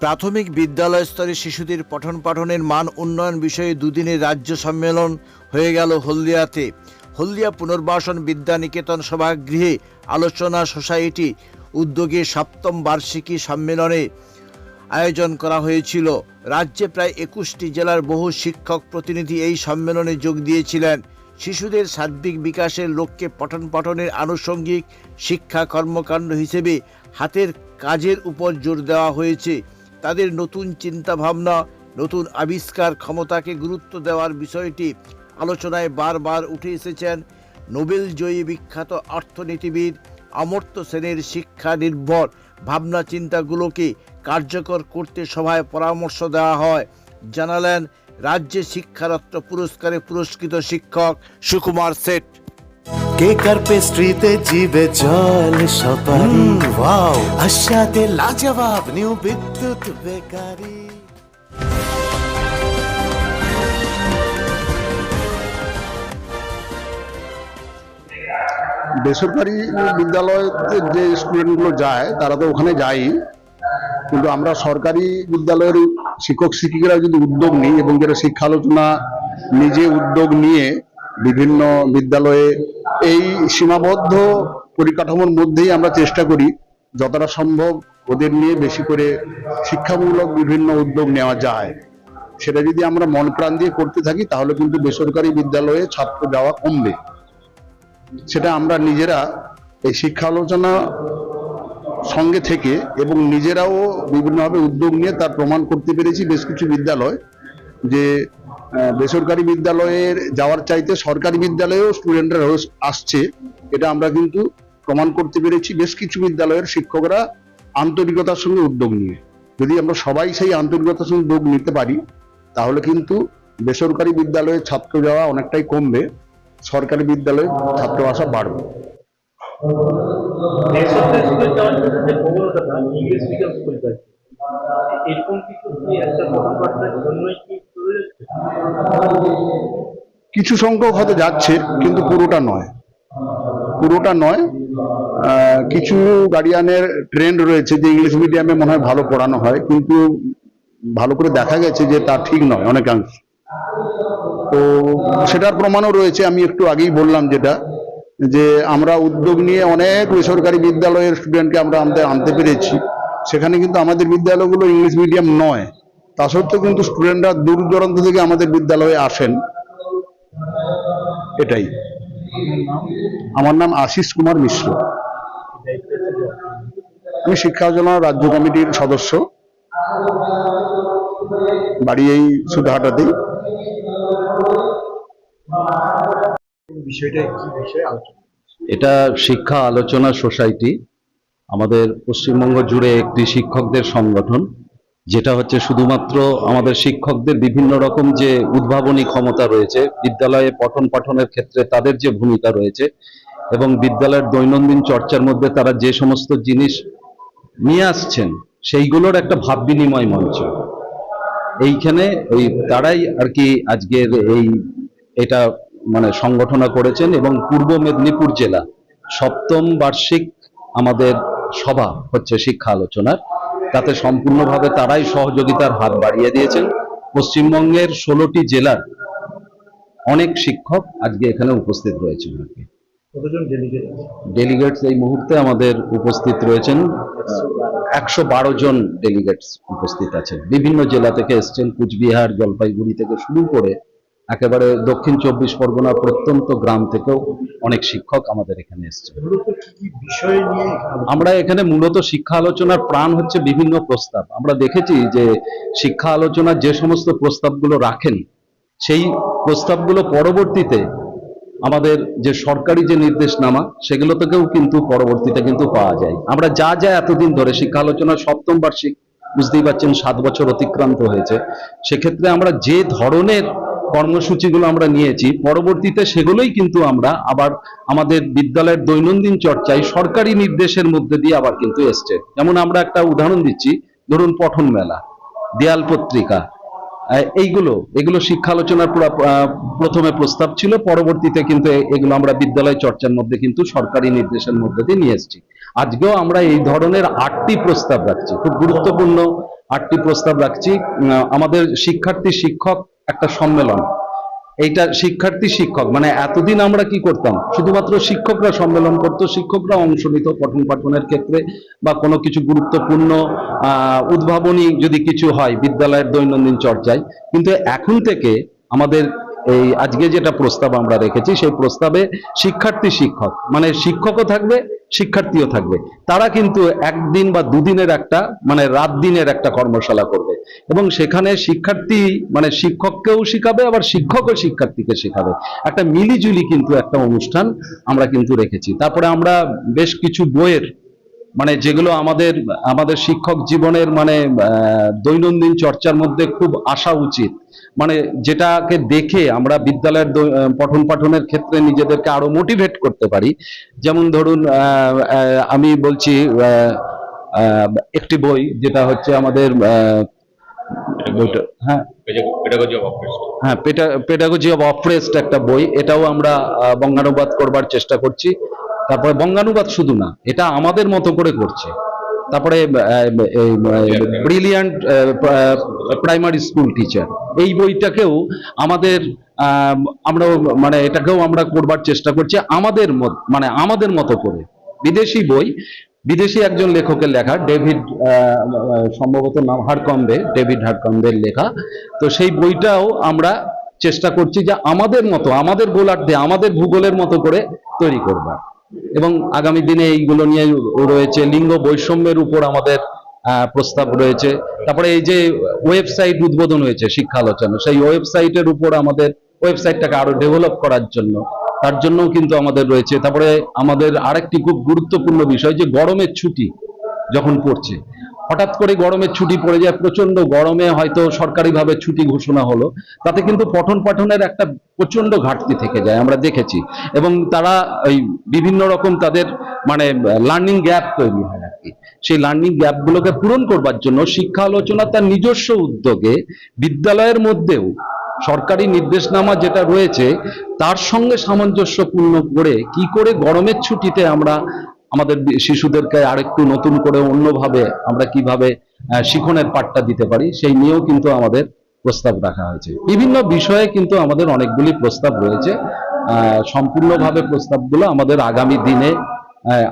প্রাথমিক বিদ্যালয় স্তরে শিশুদের পঠন পাঠনের মান উন্নয়ন বিষয়ে দুদিনের রাজ্য সম্মেলন হয়ে গেল হলদিয়াতে। হলদিয়া পুনর্বাসন বিদ্যা নিকেতন সভাগৃহে আলোচনা সোসাইটি উদ্যোগে সপ্তম বার্ষিকী সম্মেলনে আয়োজন করা হয়েছিল। রাজ্যে প্রায় একুশটি জেলার বহু শিক্ষক প্রতিনিধি এই সম্মেলনে যোগ দিয়েছিলেন। শিশুদের সার্বিক বিকাশের লক্ষ্যে পঠন পাঠনের আনুষঙ্গিক শিক্ষা কর্মকাণ্ড হিসেবে হাতের কাজের উপর জোর দেওয়া হয়েছে। তাদের নতুন চিন্তাভাবনা, নতুন আবিষ্কার ক্ষমতাকে গুরুত্ব দেওয়ার বিষয়টি আলোচনায় বারবার উঠে এসেছেন নোবেল জয়ী বিখ্যাত অর্থনীতিবিদ অমর্ত্য সেনের শিক্ষা নির্ভর ভাবনা চিন্তাগুলোকে কার্যকর করতে সভায় পরামর্শ দেওয়া হয়। জানালেন রাজ্যে শিক্ষারত্ন পুরস্কারে পুরস্কৃত শিক্ষক সুকুমার সেট কেক আর পেস্ট্রিতে জিবে জল সপারি? ওয়াও। আশাতে লাজবাব নিউ বিদ্যুৎ বেকারি। বেসরকারি বিদ্যালয়তে যে স্টুডেন্টগুলো যায় তারা তো ওখানে যায়ই কিন্তু আমরা সরকারি বিদ্যালয়ের শিক্ষক শিক্ষিকারা যদি উদ্যোগ নিই এবং যারা শিক্ষা আলোচনা নিজে উদ্যোগ নিয়ে বিভিন্ন বিদ্যালয়ে এই সীমাবদ্ধ পরিকাঠামোর মধ্যেই আমরা চেষ্টা করি যতটা সম্ভব ওদের নিয়ে বেশি করে শিক্ষামূলক বিভিন্ন উদ্যোগ নেওয়া যায়। সেটা যদি আমরা মন প্রাণ দিয়ে করতে থাকি, তাহলে কিন্তু বেসরকারি বিদ্যালয়ে ছাত্র যাওয়া কমবে। সেটা আমরা নিজেরা এই শিক্ষা আলোচনা সঙ্গে থেকে এবং নিজেরাও বিভিন্নভাবে উদ্যোগ নিয়ে তার প্রমাণ করতে পেরেছি। বেশ কিছু বিদ্যালয় যে বেসরকারি বিদ্যালয়ের যাওয়ার চাইতে সরকারি বিদ্যালয়েও স্টুডেন্টরা আসছে, এটা আমরা কিন্তু প্রমাণ করতে পেরেছি। বেশ কিছু বিদ্যালয়ের শিক্ষকরা আন্তরিকতার সঙ্গে উদ্যোগ নিয়ে। যদি আমরা সবাই সেই আন্তরিকতার সঙ্গে উদ্যোগ নিতে পারি, তাহলে কিন্তু বেসরকারি বিদ্যালয়ে ছাত্র যাওয়া অনেকটাই কমবে, সরকারি বিদ্যালয়ে ছাত্র আসা বাড়বে। এরকম কিছু কিছু সংখ্যক হয়তো যাচ্ছে, কিন্তু পুরোটা নয়। পুরোটা নয় কিছু গার্ডিয়ানের ট্রেন্ড রয়েছে যে ইংলিশ মিডিয়ামে মনে হয় ভালো পড়ানো হয়, কিন্তু ভালো করে দেখা গেছে যে তা ঠিক নয় অনেকাংশ। তো সেটার প্রমাণও রয়েছে, আমি একটু আগেই বললাম যেটা, যে আমরা উদ্যোগ নিয়ে অনেক বেসরকারি বিদ্যালয়ের স্টুডেন্টকে আমরা আমাদের আনতে পেরেছি। সেখানে কিন্তু আমাদের বিদ্যালয়গুলো ইংলিশ মিডিয়াম নয়। তা সত্ত্বেও কিন্তু স্টুডেন্টরা দূর দূরান্ত থেকে আমাদের বিদ্যালয়ে আসেন। এটাই। আমার নাম আশিস কুমার মিশ্র। আমি শিক্ষা যোজনা রাজ্য কমিটির সদস্য। বাড়ি এই সুধাহাটাতেই বিষয়টা কি এটা শিক্ষা আলোচনা সোসাইটি আমাদের পশ্চিমবঙ্গ জুড়ে একটি শিক্ষকদের সংগঠন। যেটা হচ্ছে শুধুমাত্র আমাদের শিক্ষকদের বিভিন্ন রকম যে উদ্ভাবনী ক্ষমতা রয়েছে, বিদ্যালয়ে পঠন পাঠনের ক্ষেত্রে তাদের যে ভূমিকা রয়েছে এবং বিদ্যালয়ের দৈনন্দিন চর্চার মধ্যে তারা যে সমস্ত জিনিস নিয়ে আসছেন, সেইগুলোর একটা ভাব বিনিময় মঞ্চ। এইখানে ওই তারাই আর কি আজকের এই এটা মানে সংগঠনা করেছেন এবং পূর্ব মেদিনীপুর জেলা সপ্তম বার্ষিক আমাদের সভা হচ্ছে শিক্ষা আলোচনার। তাতে সম্পূর্ণভাবে তারাই সহযোগিতার হাত বাড়িয়ে দিয়েছেন। পশ্চিমবঙ্গের ষোলোটি জেলার অনেক শিক্ষক আজকে এখানে উপস্থিত রয়েছেন আর কি। ডেলিগেট ডেলিগেটস এই মুহূর্তে আমাদের উপস্থিত রয়েছেন। একশো বারো জন ডেলিগেটস উপস্থিত আছেন। বিভিন্ন জেলা থেকে এসছেন। কুচবিহার জলপাইগুড়ি থেকে শুরু করে একেবারে দক্ষিণ চব্বিশ পরগনা প্রত্যন্ত গ্রাম থেকেও অনেক শিক্ষক আমাদের এখানে আলোচনা? আমরা এখানে মূলত শিক্ষা আলোচনার প্রাণ হচ্ছে বিভিন্ন প্রস্তাব। আমরা দেখেছি যে শিক্ষা আলোচনার যে সমস্ত প্রস্তাবগুলো রাখেন সেই প্রস্তাবগুলো পরবর্তীতে আমাদের যে সরকারি যে নির্দেশনামা সেগুলো থেকেও কিন্তু পরবর্তীতে কিন্তু পাওয়া যায়। আমরা যা যা এতদিন ধরে শিক্ষা আলোচনা সপ্তম বার্ষিক বুঝতেই পারছেন সাত বছর অতিক্রান্ত হয়েছে সেক্ষেত্রে আমরা যে ধরনের কর্মসূচিগুলো আমরা নিয়েছি, পরবর্তীতে সেগুলোই কিন্তু আমরা আবার আমাদের বিদ্যালয়ের দৈনন্দিন চর্চায় সরকারি নির্দেশের মধ্যে দিয়ে আবার কিন্তু এসছে। যেমন আমরা একটা উদাহরণ দিচ্ছি, ধরুন পঠন মেলা, দেয়াল পত্রিকা এইগুলো, এগুলো শিক্ষা আলোচনার প্রথমে প্রস্তাব ছিল, পরবর্তীতে কিন্তু এগুলো আমরা বিদ্যালয় চর্চার মধ্যে কিন্তু সরকারি নির্দেশের মধ্যে দিয়ে নিয়ে এসেছি। আজকেও আমরা এই ধরনের আটটি প্রস্তাব রাখছি, খুব গুরুত্বপূর্ণ আটটি প্রস্তাব রাখছি। আমাদের শিক্ষার্থী শিক্ষক একটা সম্মেলন। এইটা শিক্ষার্থী শিক্ষক মানে এতদিন আমরা কি করতাম? শুধুমাত্র শিক্ষকরা সম্মেলন করত, শিক্ষকরা অংশ নিত পঠন পাঠনের ক্ষেত্রে বা কোনো কিছু গুরুত্বপূর্ণ উদ্ভাবনী যদি কিছু হয় বিদ্যালয়ের দৈনন্দিন চর্চায়। কিন্তু এখন থেকে আমাদের এই আজকে যেটা প্রস্তাব আমরা রেখেছি, সেই প্রস্তাবে শিক্ষার্থী শিক্ষক মানে শিক্ষকও থাকবে, শিক্ষার্থীও থাকবে। তারা কিন্তু একদিন বা দুদিনের একটা মানে রাত দিনের একটা কর্মশালা করবে। এবং সেখানে শিক্ষার্থী মানে শিক্ষককেও শিখাবে, আবার শিক্ষকও শিক্ষার্থীকে শেখাবে। একটা মিলিজুলি কিন্তু একটা অনুষ্ঠান আমরা কিন্তু রেখেছি। তারপরে আমরা বেশ কিছু বইয়ের মানে যেগুলো আমাদের আমাদের শিক্ষক জীবনের মানে দৈনন্দিন চর্চার মধ্যে খুব আসা উচিত। মানে যেটাকে দেখে আমরা বিদ্যালয়ের পঠন পাঠনের ক্ষেত্রে নিজেদেরকে আরও মোটিভেট করতে পারি। যেমন ধরুন আমি বলছি একটি বই যেটা হচ্ছে আমাদের হ্যাঁ। হ্যাঁ পেডাগজি অফ অফরেস্ট একটা বই। এটাও আমরা বঙ্গানুবাদ করবার চেষ্টা করছি। তারপরে বঙ্গানুবাদ শুধু না, এটা আমাদের মতো করে করছে। তারপরে ব্রিলিয়ান্ট প্রাইমারি স্কুল টিচার এই বইটাকেও আমাদের আমরা মানে এটাকেও আমরা করবার চেষ্টা করছি আমাদের মানে আমাদের মতো করে। বিদেশি বই, বিদেশি একজন লেখকের লেখা, ডেভিড সম্ভবত নাম হারকম্বে ডেভিড হারকম্বের লেখা। তো সেই বইটাও আমরা চেষ্টা করছি যে আমাদের মতো, আমাদের গোলার্ধে, আমাদের ভূগোলের মতো করে তৈরি করবার। এবং আগামী দিনে এইগুলো নিয়ে রয়েছে, লিঙ্গ বৈষম্যের উপর আমাদের প্রস্তাব রয়েছে। তারপরে এই যে ওয়েবসাইট উদ্বোধন হয়েছে শিক্ষা আলোচনা, সেই ওয়েবসাইটের উপর আমাদের, ওয়েবসাইটটাকে আরও ডেভেলপ করার জন্য, তার জন্যও কিন্তু আমাদের রয়েছে। তারপরে আমাদের আরেকটি খুব গুরুত্বপূর্ণ বিষয় যে গরমের ছুটি যখন পড়ছে হঠাৎ করে গরমের ছুটি পড়ে যায় প্রচণ্ড গরমে হয়তো সরকারিভাবে ছুটি ঘোষণা হলো। তাতে কিন্তু পঠন পাঠনের একটা প্রচণ্ড ঘাটতি থেকে যায়, আমরা দেখেছি। এবং তারা ওই বিভিন্ন রকম তাদের মানে লার্নিং গ্যাপ তৈরি হয় আর কি। সেই লার্নিং গ্যাপগুলোকে পূরণ করবার জন্য শিক্ষা আলোচনা তার নিজস্ব উদ্যোগে বিদ্যালয়ের মধ্যেও সরকারি নির্দেশনামা যেটা রয়েছে, তার সঙ্গে সামঞ্জস্যপূর্ণ করে কি করে গরমের ছুটিতে আমরা আমাদের শিশুদেরকে আরেকটু নতুন করে অন্যভাবে আমরা কীভাবে শিখনের পাঠটা দিতে পারি সেই নিয়েও কিন্তু আমাদের প্রস্তাব রাখা হয়েছে। বিভিন্ন বিষয়ে কিন্তু আমাদের অনেকগুলি প্রস্তাব রয়েছে। সম্পূর্ণভাবে প্রস্তাবগুলো আমাদের আগামী দিনে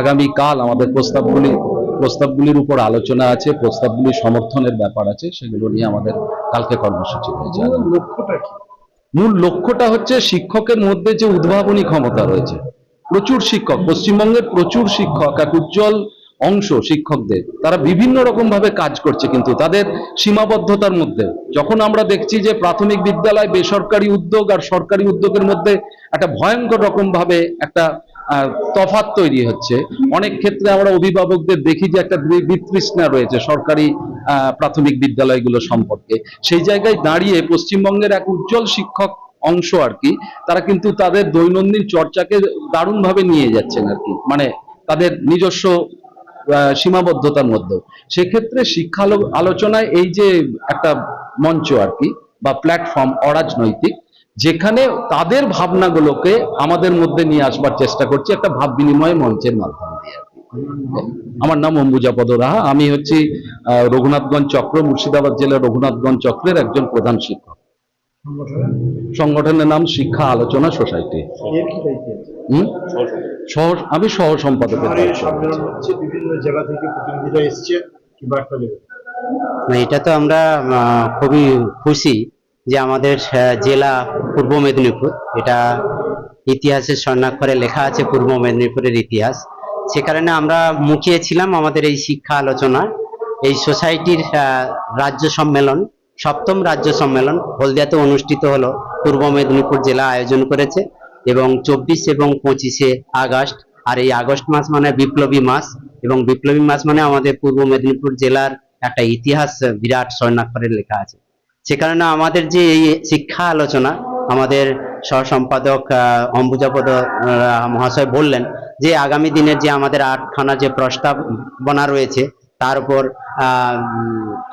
আগামী কাল আমাদের প্রস্তাবগুলি প্রস্তাবগুলির উপর আলোচনা আছে প্রস্তাবগুলি সমর্থনের ব্যাপার আছে সেগুলো নিয়ে আমাদের কালকে কর্মসূচি রয়েছে। লক্ষ্যটা কি? মূল লক্ষ্যটা হচ্ছে শিক্ষকের মধ্যে যে উদ্ভাবনী ক্ষমতা রয়েছে প্রচুর শিক্ষক, পশ্চিমবঙ্গের প্রচুর শিক্ষক, এক উজ্জ্বল অংশ শিক্ষকদের। তারা বিভিন্ন রকম ভাবে কাজ করছে কিন্তু তাদের সীমাবদ্ধতার মধ্যে। যখন আমরা দেখছি যে প্রাথমিক বিদ্যালয় বেসরকারি উদ্যোগ আর সরকারি উদ্যোগের মধ্যে একটা ভয়ঙ্কর রকম ভাবে একটা তফাৎ তৈরি হচ্ছে, অনেক ক্ষেত্রে আমরা অভিভাবকদের দেখি যে একটা বিতৃষ্ণা রয়েছে সরকারি প্রাথমিক বিদ্যালয়গুলো সম্পর্কে। সেই জায়গায় দাঁড়িয়ে পশ্চিমবঙ্গের এক উজ্জ্বল শিক্ষক অংশ আর কি, তারা কিন্তু তাদের দৈনন্দিন চর্চাকে দারুণভাবে নিয়ে যাচ্ছেন আর কি মানে তাদের নিজস্ব সীমাবদ্ধতার মধ্যে সেক্ষেত্রে শিক্ষা আলোচনায় এই যে একটা মঞ্চ আর কি, বা প্ল্যাটফর্ম অরাজনৈতিক, যেখানে তাদের ভাবনাগুলোকে আমাদের মধ্যে নিয়ে আসবার চেষ্টা করছি একটা ভাব বিনিময় মঞ্চের মাধ্যমে আর কি। আমার নাম অম্বুজাপদ রাহা, আমি হচ্ছি রঘুনাথগঞ্জ চক্র, মুর্শিদাবাদ জেলার রঘুনাথগঞ্জ চক্রের একজন প্রধান শিক্ষক সংগঠনের নাম শিক্ষা আলোচনা সোসাইটি। আমি সহ সম্পাদকের আর এই দায়িত্ব। সম্মেলন হচ্ছে বিভিন্ন জায়গা থেকে প্রতিনিধিরা এসছে কি বার্তা দেবে না, এটা তো আমরা খুবই খুশি যে আমাদের জেলা পূর্ব মেদিনীপুর এটা ইতিহাসের স্বর্ণাক্ষরে লেখা আছে পূর্ব মেদিনীপুরের ইতিহাস। সে কারণে আমরা মুখিয়েছিলাম আমাদের এই শিক্ষা আলোচনা এই সোসাইটির রাজ্য সম্মেলন। সপ্তম রাজ্য সম্মেলন হলদিয়াতে অনুষ্ঠিত হলো। পূর্ব মেদিনীপুর জেলা আয়োজন করেছে এবং চব্বিশ এবং পঁচিশে আগস্ট। আর এই আগস্ট মাস মানে বিপ্লবী মাস এবং বিপ্লবী মাস মানে আমাদের পূর্ব মেদিনীপুর জেলার একটা ইতিহাস বিরাট স্বর্ণাক্ষরে লেখা আছে। সে কারণে আমাদের যে এই শিক্ষা আলোচনা আমাদের সহ সম্পাদক আহ, অম্বুজাপদ মহাশয় বললেন যে আগামী দিনের যে আমাদের আটখানা যে প্রস্তাবনা রয়েছে তার উপর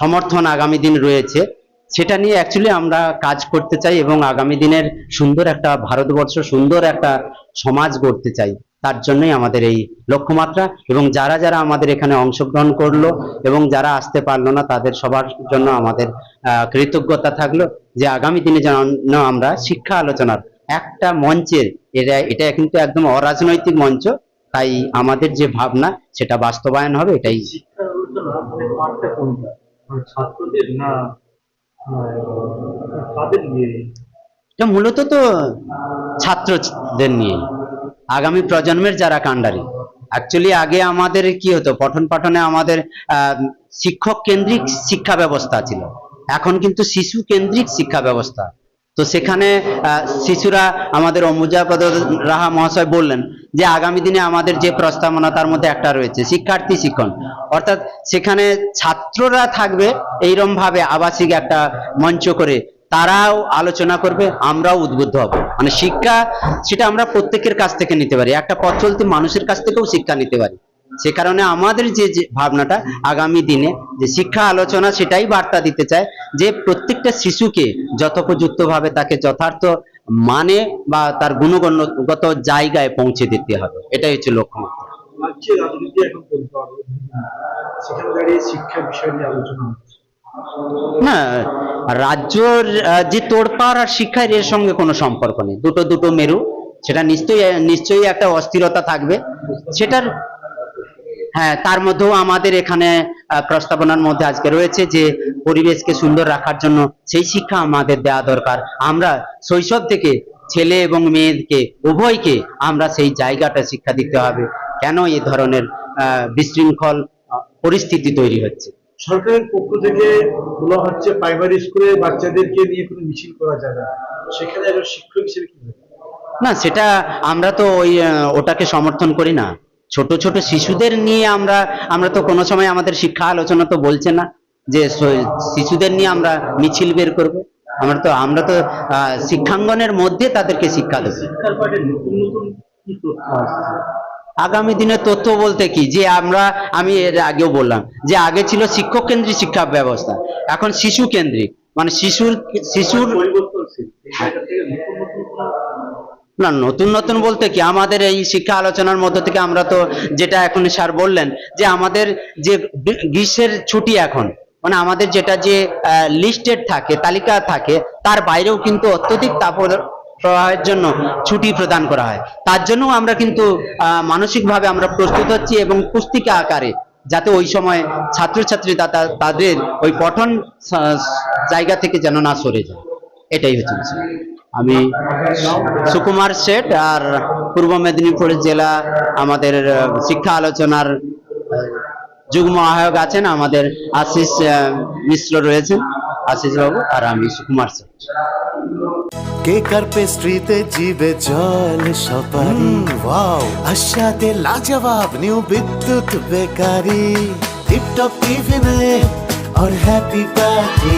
সমর্থন আগামী দিন রয়েছে। সেটা নিয়ে অ্যাকচুয়ালি আমরা কাজ করতে চাই এবং আগামী দিনের সুন্দর একটা ভারতবর্ষ, সুন্দর একটা সমাজ গড়তে চাই। তার জন্যই আমাদের এই লক্ষ্যমাত্রা এবং যারা যারা আমাদের এখানে অংশগ্রহণ করল এবং যারা আসতে পারল না, তাদের সবার জন্য আমাদের কৃতজ্ঞতা থাকল যে আগামী দিনে যেন আমরা শিক্ষা আলোচনার একটা মঞ্চের এটা এটা কিন্তু একদম অরাজনৈতিক মঞ্চ তাই আমাদের যে ভাবনা সেটা বাস্তবায়ন হবে এটাই। মানে এটা মূলত তো ছাত্রদের নিয়ে আগামী প্রজন্মের যারা কাণ্ডারি অ্যাকচুয়ালি আগে আমাদের কি হতো পঠন পাঠনে আমাদের আহ, শিক্ষক কেন্দ্রিক শিক্ষা ব্যবস্থা ছিল। এখন কিন্তু শিশু কেন্দ্রিক শিক্ষা ব্যবস্থা। তো সেখানে আহ, শিশুরা আমাদের অমুজাপদ রাহা মহাশয় বললেন যে আগামী দিনে আমাদের যে প্রস্তাবনা, তার মধ্যে একটা রয়েছে, শিক্ষার্থী শিক্ষণ। অর্থাৎ সেখানে ছাত্ররা থাকবে এইরকম ভাবে আবাসিক একটা মঞ্চ করে, তারাও আলোচনা করবে, আমরাও উদ্বুদ্ধ হব। মানে শিক্ষা, সেটা আমরা প্রত্যেকের কাছ থেকে নিতে পারি। একটা পথ চলতি মানুষের কাছ থেকেও শিক্ষা নিতে পারি। সে কারণে আমাদের যে যে ভাবনাটা, আগামী দিনে যে শিক্ষা আলোচনা, সেটাই বার্তা দিতে চায় যে প্রত্যেকটা শিশুকে যথোপযুক্তভাবে তাকে যথার্থ মানে বা তার গুণগত জায়গায় পৌঁছে দিতে হবে। এটাই হচ্ছে লক্ষ্যমাত্রা না রাজ্যর যে তোড়পাড় আর শিক্ষার এর সঙ্গে কোনো সম্পর্ক নেই। দুটো দুটো মেরু। সেটা নিশ্চয়ই নিশ্চয়ই একটা অস্থিরতা থাকবে। সেটার হ্যাঁ তার মধ্যেও আমাদের এখানে প্রস্তাবনার মধ্যে আজকে রয়েছে যে পরিবেশকে সুন্দর রাখার জন্য সেই শিক্ষা আমাদের দেওয়া দরকার। আমরা শৈশব থেকে ছেলে এবং মেয়েকে উভয়কে আমরা সেই জায়গাটা শিক্ষা দিতে হবে। কেন এই ধরনের বিশৃঙ্খল পরিস্থিতি তৈরি হচ্ছে? সরকারের পক্ষ থেকে বলা হচ্ছে প্রাইমারি স্কুলে বাচ্চাদেরকে নিয়ে কোনো মিছিল করা যাবে না। সেখানে একজন শিক্ষক হিসেবে কি না সেটা আমরা তো ওই ওটাকে সমর্থন করি না। ছোট ছোট শিশুদের নিয়ে আমরা আমরা তো কোনো সময় আমাদের শিক্ষা আলোচনা তো বলছে না যে শিশুদের নিয়ে আমরা মিছিল বের করব। আমরা তো আমরা তো শিক্ষাঙ্গনের মধ্যে তাদেরকে শিক্ষা দেবো। আগামী দিনে তথ্য বলতে কি? যে আমরা, আমি এর আগেও বললাম যে আগে ছিল শিক্ষক কেন্দ্রিক শিক্ষা ব্যবস্থা, এখন শিশু কেন্দ্রিক মানে শিশুর শিশুর না, নতুন নতুন বলতে কি? আমাদের এই শিক্ষা আলোচনার মধ্য থেকে আমরা তো যেটা এখন স্যার বললেন, যে আমাদের যে গ্রীষ্মের ছুটি এখন মানে আমাদের যেটা যে লিস্টেড থাকে, তালিকা থাকে, তার বাইরেও কিন্তু অত্যধিক তাপ প্রবাহের জন্য ছুটি প্রদান করা হয়। তার জন্য আমরা কিন্তু মানসিকভাবে আমরা প্রস্তুত হচ্ছি এবং পুস্তিকা আকারে, যাতে ওই সময় ছাত্রছাত্রী তাদের ওই পঠন জায়গা থেকে যেন না সরে যায়। এটাই হচ্ছে বিষয়। আমি সুকুমার শেঠ আর পূর্ব মেদিনীপুর জেলা আমাদের আহ, শিক্ষা আলোচনার আহ, যুগ্ম আহ্বায়ক আছেন আমাদের আশিস আহ, মিশ্র রয়েছেন আশিস বাবু আর আমি সুকুমার শেঠ কেক আর পেস্ট্রিতে জিবে জল সপারি ওয়াও আশাতে লাজবাব নিউ বিদ্যুৎ বেকারি টিপটপ টিফিনে और हैप्पी पार्टी